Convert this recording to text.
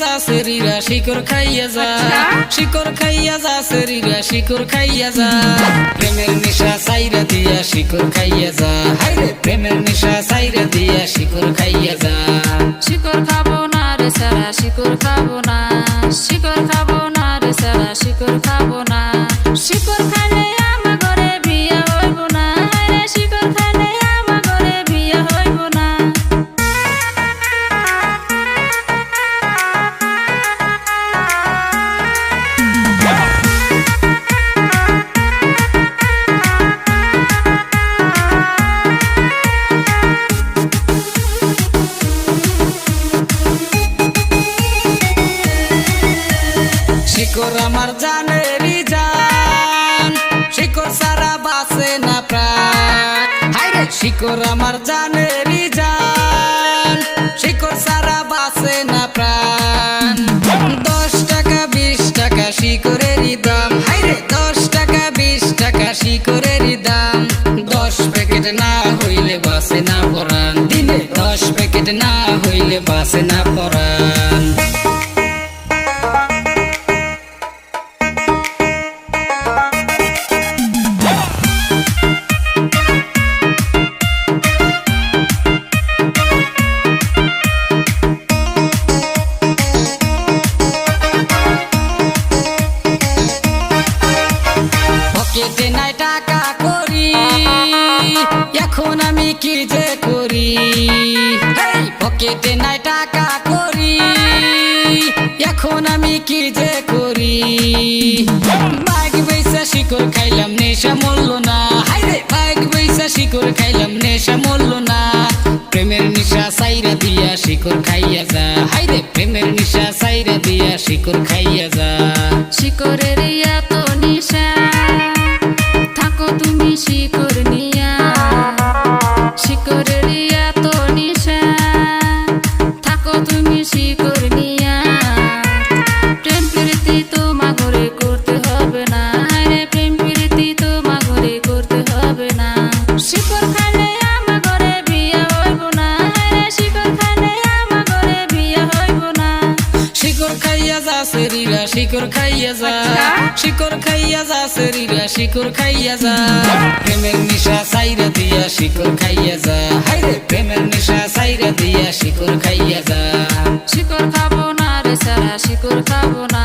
শরীরা শিকর খাইয়া যা। আচ্ছা। শিকর খাইয়া যা শরীরা শিকর খাইয়া যা। প্রেমের নেশা সাইরা দিয়া শিকর খাইয়া যা। হাইরে প্রেমের নেশা সাইরা দিয়া শিকর খাইয়া যা। শিকড় খাব না রে সারা শিকড় খাব না। শিকড় খাব শিকর আমার জানেরই জান। শিকর সারা বাসে না প্রাণ। হাইরে শিকর আমার জানেরই জান। শিকর সারা বাসে না প্রাণ। দশ টাকা, বিশ টাকা শিকরেরই দাম। হাইরে দশ টাকা, বিশ টাকা শিকরেরই দাম। দশ প্যাকেট না হইলে বাসে না পরান দিনে দশ প্যাকেট না হইলে বাসে না পরান এখন আমি কি যে করি? পকেটে নাই টাকা করি। এখন আমি কি যে করি? বাইক বৈসা শিকড় খাইলাম, নেশা মরল না। বাইক বৈসা শিকড় খাইলাম, নেশা মরল না। প্রেমের নিশা সাইরা দিয়া শিকড় খাইয়া যা। হাইরে প্রেমের নিশা সাইরা দিয়া শিকড় খাইয়া যা। শিকড়ের এত শিকড়ের খাইয়া যা শরীরা শিকড় খাইয়া যা। আচ্ছা। শিকড় খাইয়া যা শরীরা শিকড় খাইয়া যা। প্রেমের নিশা সাইরা দিয়া শিকড় খাইয়া যা। হাইরে প্রেমের নিশা সাইরা দিয়া শিকড় খাইয়া যা। শিকড় খাব না রে সারা শিকড় খাব না।